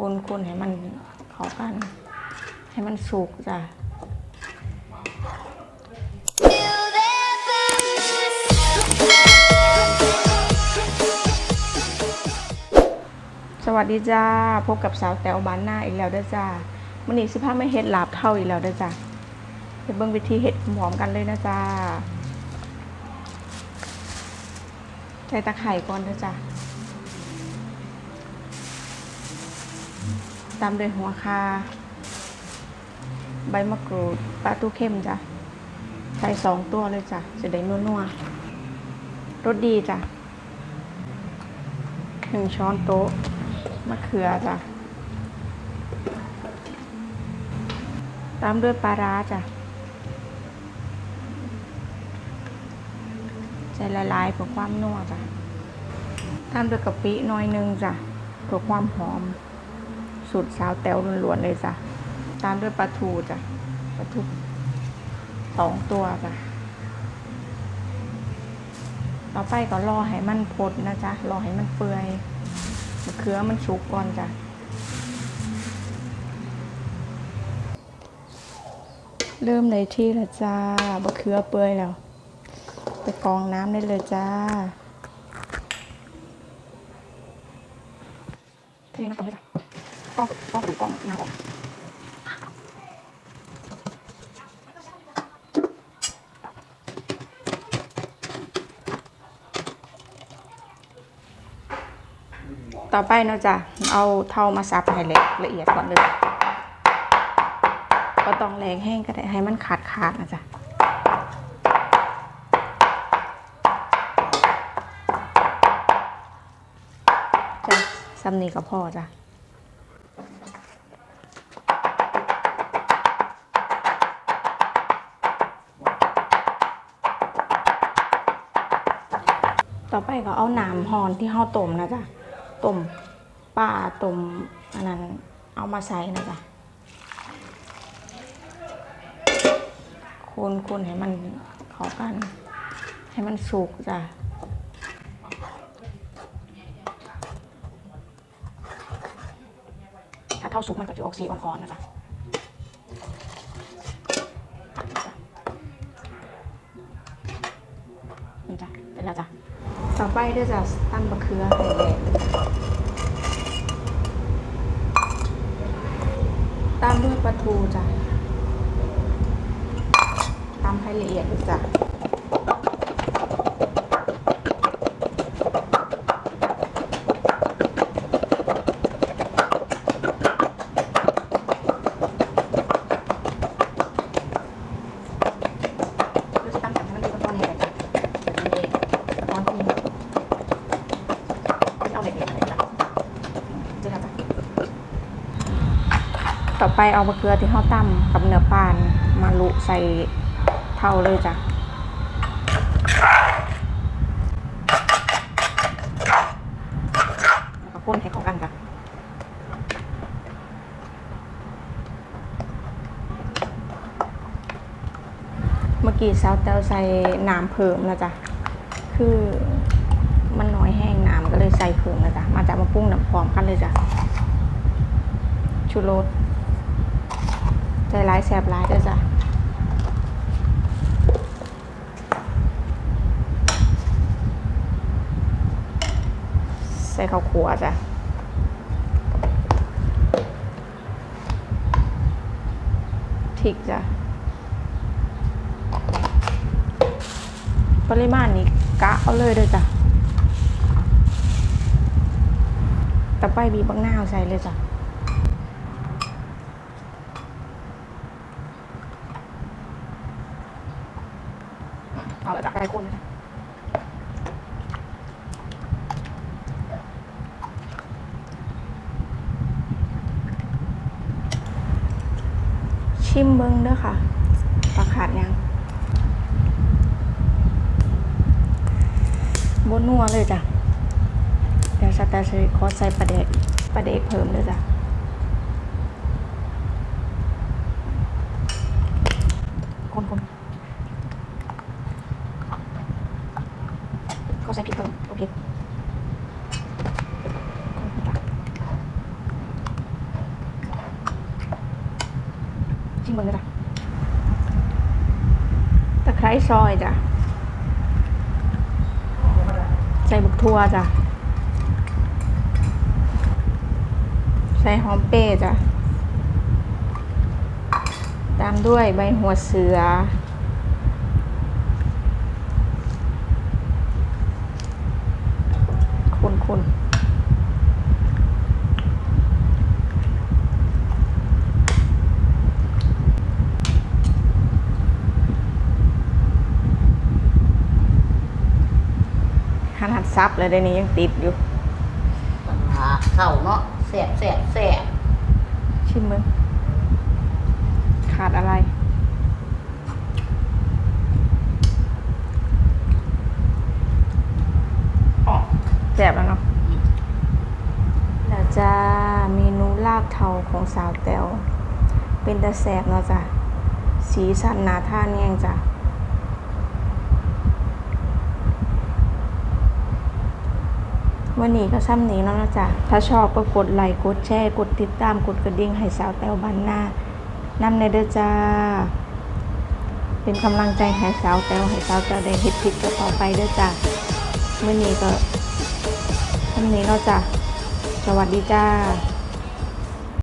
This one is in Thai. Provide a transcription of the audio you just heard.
คนคนให้มันเข้ากัน ให้มันสุกจ้ะสวัสดีจ้า พบกับสาวแต๋วบ้านหน้าอีกแล้วด้จ้ามันนี้สิพาไม่เฮ็ดลาบเท่าอีกแล้วด้จ้าไปเบิ่งวิธีเฮ็ดพร้อมกันเลยนะจ้าใส่ตะไคร่ก่อนเด้จ้า ตามด้วยหัวคา ใบมะกรูดปลาตู้เข้มจ้ะ ใส่สองตัวเลยจ้ะจะได้นัวๆรสดีจ้ะหนึ่งช้อนโต๊ะมะเขือจ้ะ ตามด้วยปลาร้าจ้ะใจละลายเพื่อความนัวจ้ะตามด้วยกะปิน้อยหนึงจ้ะเพื่อความหอม สูตรสาวแต้วล้วนๆเลยจ้ะตามด้วยปลาทูจ้ะปลาทูสองตัวจ้ะต่อไปก็รอให้มันพดนะจ๊ะรอให้มันเปื่อยมะเขือมันสุกก่อนจ้ะเริ่มในที่ละจ้ามะเขือเปื่อยแล้ว ไปกองน้ำได้เลยจ้าเทน้ำตรงนี้จ้ะ กรองกรองกรองน้ำออกต่อไปเนาะจ้ะเอาเท่ามาซับให้เละละเอียดก่อนเลยก็ต้องแรงแห้งก็ได้ให้มันขาดขาดนะจ๊ะจ้ะซ้ำนี้ก็พอจ้ะ ต่อไปก็เอาน้ำฮอนที่เฮาต้มนะจ๊ะต้มป้าต้มอันนั้นเอามาใส่นะจ๊ะคนคนให้มันเข้ากัน ให้มันสุกจ้ะถ้าเท่าสุกมันก็จะออกสีอ่อนๆนะจ๊ะนี่จ้ะเป็นแล้วจ้ะ ต่อไปเดี๋ยวจะตั้งบะเขือไข่แดงตามด้วยปลาทูจ้ะตามให้ละเอียดจ้ะเราจะตั้งแต่ให้มันดูก้อนๆให้เลยจ้ะเดี๋ยวมันเองก้อนที่ เอาเด็กๆเลยจ้ะเจ๊ค่ะจ้ะ ต่อไปเอามะเขือที่เขาตั้มกับเนื้อปานมาลุใส่เท่าเลยจ้ะแล้วก็พ่นให้เข้ากันจ้ะเมื่อกี้สาวแต้วใส่น้ำเพิ่มนะจ๊ะคือมันน้อยแห้งน้ำก็เลยใส่เพิ่มนะจ๊ะมาจากมาปรุงน้ำพร้อมกันเลยจ้ะชูรส ใจร้ายแสบร้ายด้วยจ้ะใส่ข้าวขัวจ้ะทิกจ้ะปริมาณนี้กะเอาเลยเด้อจ้ะต่อไปบีบบังหน้าใส่เลยจ้ะ เอาละจ้ะไก่ คนเลยจ้ะชิมเบิ้งเด้อค่ะปลาขาดยังบนนัวเลยจ้ะ เดี๋ยวสตาร์ทขอใส่ปลาเด็กปลาเด็กเพิ่มเลยจ้ะ เข้าใจผิดตรงโอเคชิมเบิ่งจ้ะตะไคร้ซอยจ้ะใส่บุกทัวจ้ะใส่หอมเป้จ้ะตามด้วยใบหัวเสือ ซับเลยได้นี้ยังติดอยู่ปัญหาเข้าเนาะแสบแสบแสบชิมมึงขาดอะไรอ๋อแสบแล้วเนาะแล้วจะเมนูลาบเทาของสาวแตวเป็นตะแสบเนาะจ้ะสีสันนาท่านแยงจ้ะื่อนี้ก็ซ้ำนี้แล้วนะจ๊ะถ้าชอบก็กดไลค์กดแชร์กดติดตามกดกระดิ่งให้สาวแตวบันหน้านำในเด้อจ้า เป็นกำลังใจให้สาวแตวให้สาวแตวได้เฮ็ดผิดก็ต่อไปเด้อจ้ามื่อนี้ก็ซ้ำนี้แล้วจ้ะสวัสดีจ้า